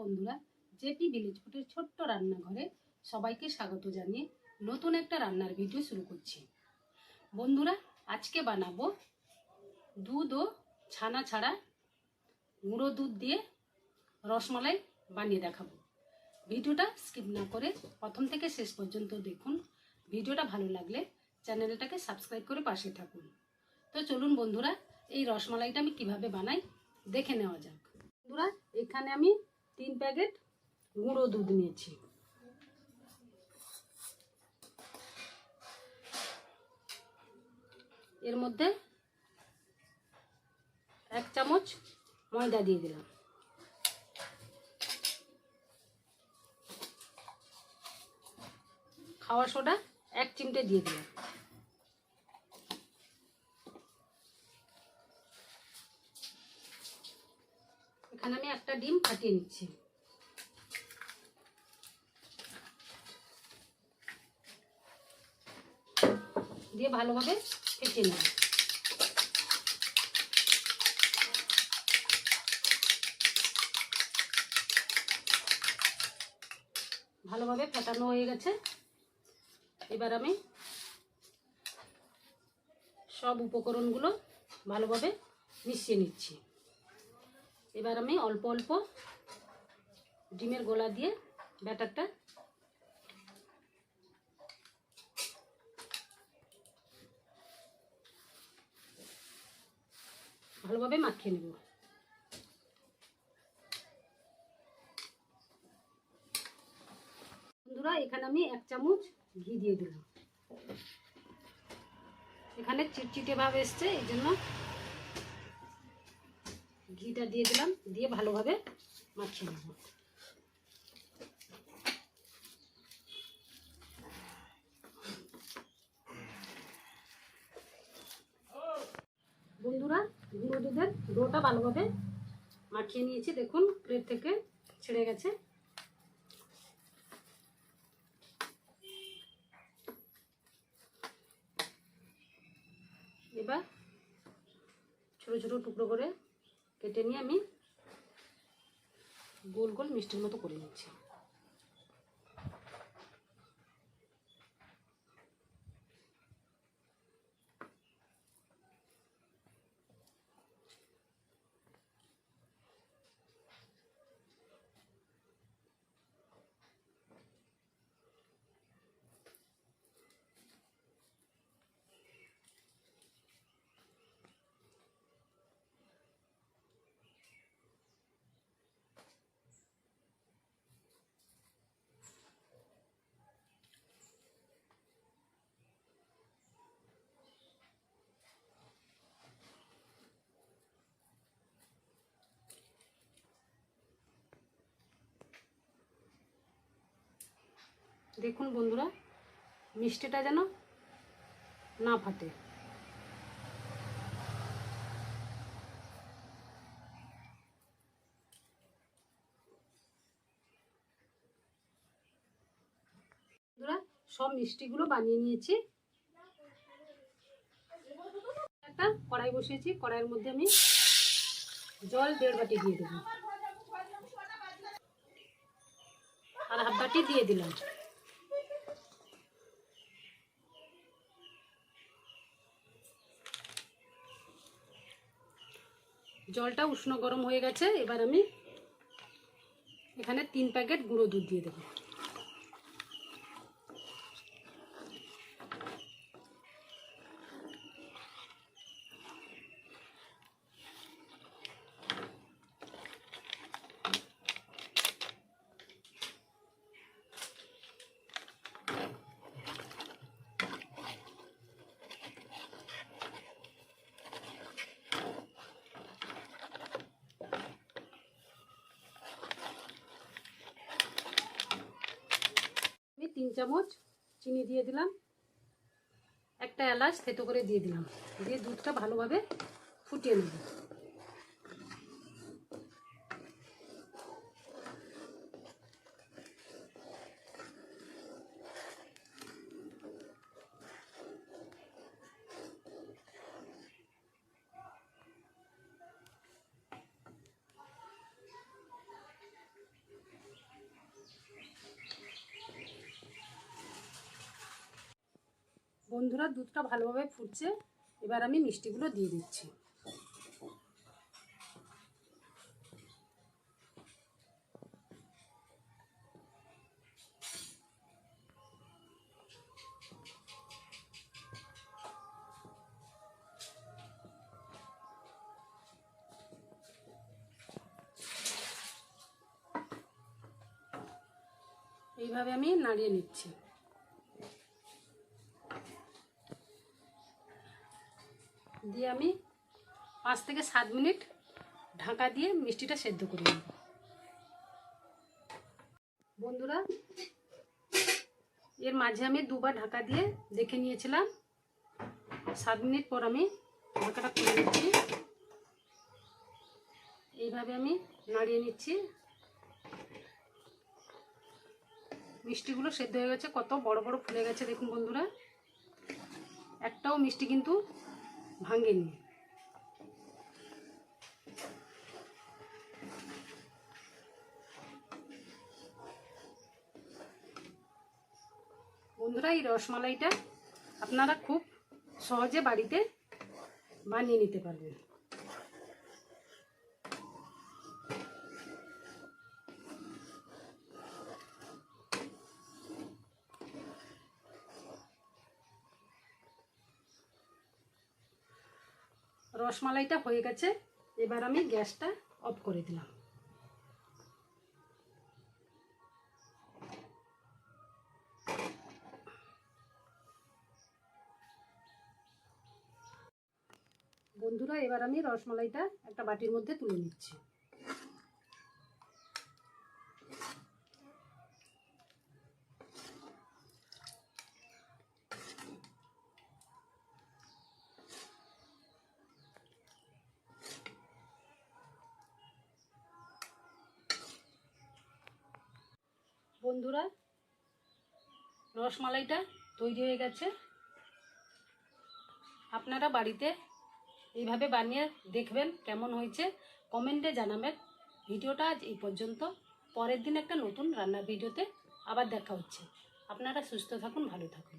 বন্ধুরা, JP village ফুটের ছোট্ট রান্নাঘরে সবাইকে স্বাগত জানিয়ে নতুন একটা রান্নার ভিডিও শুরু করছি। বন্ধুরা, আজকে বানাবো দুধ ও ছানা ছাড়া গুঁড়ো দুধ দিয়ে রসমালাই বানিয়ে দেখাবো। ভিডিওটা স্কিপ না করে প্রথম থেকে শেষ পর্যন্ত দেখুন। ভিডিওটা ভালো লাগলে চ্যানেলটাকে সাবস্ক্রাইব করে পাশে থাকুন। তো চলুন বন্ধুরা, এই রসমালাইটা আমি কীভাবে বানাই দেখে নেওয়া যাক। বন্ধুরা, এখানে আমি তিন প্যাকেট গুঁড়ো দুধ নিয়েছি। এর মধ্যে এক চামচ ময়দা দিয়ে দিলাম। খাওয়া সোডা এক চিমটে দিয়ে দিলাম। এখানে আমি একটা ডিম ফাটিয়ে নিচ্ছি। দিয়ে ভালোভাবে ফেটে নেব। ভালোভাবে ফেটানো হয়ে গেছে। এবার আমি সব উপকরণগুলো ভালোভাবে মিশিয়ে নিচ্ছি। এবার আমি অল্প অল্প ডিমের গোলা দিয়ে ব্যাটারটা ভালোভাবে মাখিয়ে নেব। বন্ধুরা, এখানে আমি এক চামচ ঘি দিয়ে দিলাম। এখানে চিটচিটে ভাব এসছে, এই জন্য ঘিটা দিয়ে দিলাম, দিয়ে ভালোভাবে মাখিয়ে নেব। বন্ধুরা, গুঁড়ো দুধের ডোটা ভালোভাবে মাখিয়ে নিয়েছি। দেখুন প্লেট থেকে ছেড়ে গেছে। এবার ছোট ছোট টুকরো করে কেটে নিয়ে আমি গোল গোল মিষ্টির মতো করে নিচ্ছি। দেখুন বন্ধুরা, মিষ্টিটা যেন না ফাটে। বন্ধুরা, সব মিষ্টিগুলো বানিয়ে নিয়েছি। একটা কড়াই বসিয়েছি, কড়াইয়ের মধ্যে আমি জল দেড় বাটি দিয়ে দেবো। আর হাফ বাটি দিয়ে দিলাম। জলটা উষ্ণ গরম হয়ে গেছে এবার আমি এখানে তিন প্যাকেট গুঁড়ো দুধ দিয়ে দেবো আমি তিন চামচ চিনি দিয়ে দিলাম। একটা এলাচ থেতো করে দিয়ে দিলাম। দিয়ে দুধটা ভালোভাবে ফুটিয়ে নেব। বন্ধুরা দুধটা ভালোভাবে ফুটছে এবার আমি মিষ্টিগুলো দিয়ে দিচ্ছি। এইভাবে আমি নাড়িয়ে নিচ্ছি। দিয়ে আমি পাঁচ থেকে সাত মিনিট ঢাকা দিয়ে মিষ্টিটা সেদ্ধ করে নেব। বন্ধুরা, এর মাঝে আমি দুবার ঢাকা দিয়ে দেখে নিয়েছিলাম। সাত মিনিট পর আমি ঢাকাটা খুলে নিচ্ছি। এইভাবে আমি নাড়িয়ে নিচ্ছি। মিষ্টিগুলো সেদ্ধ হয়ে গেছে, কত বড় বড় ফুলে গেছে, দেখুন বন্ধুরা। একটাও মিষ্টি কিন্তু ভাঙেনি বন্ধুরা এই রসমালাইটা আপনারা খুব সহজে বাড়িতে বানিয়ে নিতে পারবেন। রসমালাইটা হয়ে গেছে। এবার আমি গ্যাসটা অফ করে দিলাম। বন্ধুরা, এবার আমি রসমালাইটা একটা বাটির মধ্যে তুলে নিচ্ছি। বন্ধুরা, রসমালাইটা তৈরি হয়ে গেছে। আপনারা বাড়িতে এইভাবে বানিয়ে দেখবেন কেমন হয়েছে। কমেন্টে জানাবেন। ভিডিওটা আজ এই পর্যন্ত। পরের দিন একটা নতুন রান্নার ভিডিওতে আবার দেখা হচ্ছে। আপনারা সুস্থ থাকুন, ভালো থাকুন।